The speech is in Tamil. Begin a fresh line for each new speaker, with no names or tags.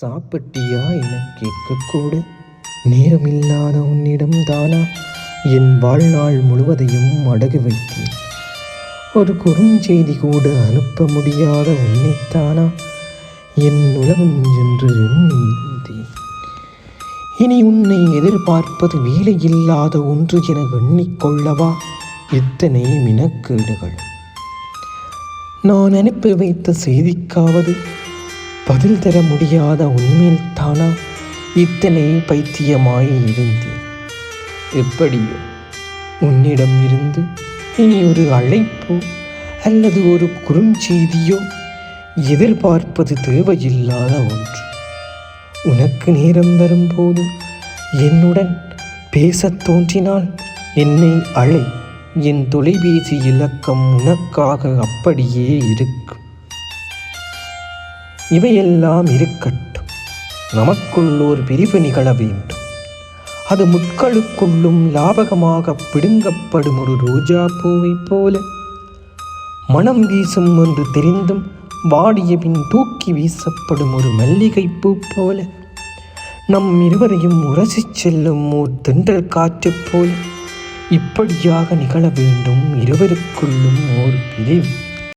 சாப்பிட்டியா? என கேட்கக்கூட நேரமில்லாத உன்னிடம் தானா? என் வாழ்நாள் முழுவதையும் அடகு வைத்தேன். ஒரு குறுஞ்செய்தி கூட அனுப்ப முடியாத உன்னைத்தானா என் உலகம் என்று இனி உன்னை எதிர்பார்ப்பது வேலையில்லாத ஒன்று என எண்ணிக்கொள்ளவா? இத்தனை மினக்கேடுகள் நான் அனுப்பி வைத்த செய்திக்காவது பதில் தர முடியாத உண்மையில் தானா இத்தனை பைத்தியமாய் இருந்தேன். எப்படியோ உன்னிடம் இருந்து இனி ஒரு அழைப்போ அல்லது ஒரு குறுஞ்செய்தியோ எதிர்பார்ப்பது தேவையில்லாத ஒன்று. உனக்கு நேரம் வரும்போது என்னுடன் பேசத் தோன்றினால் என்னை அழை. என் தொலைபேசி இலக்கம் உனக்காக அப்படியே இருக்கும் இவையெல்லாம் இருக்கட்டும். நமக்குள் ஒரு பிரிவு நிகழ வேண்டும். அது முட்களுக்குள்ளும் லாபகமாக பிடுங்கப்படும் ஒரு ரோஜா பூவைப் போல. மனம் வீசும் என்று தெரிந்தும் வாடிய பின் தூக்கி வீசப்படும் ஒரு மல்லிகைப்பூ போல. நம் இருவரையும் உரசி செல்லும் ஓர் தென்றல் காற்று போல. இப்படியாக நிகழ வேண்டும் இருவருக்குள்ளும் ஓர் பிரிவு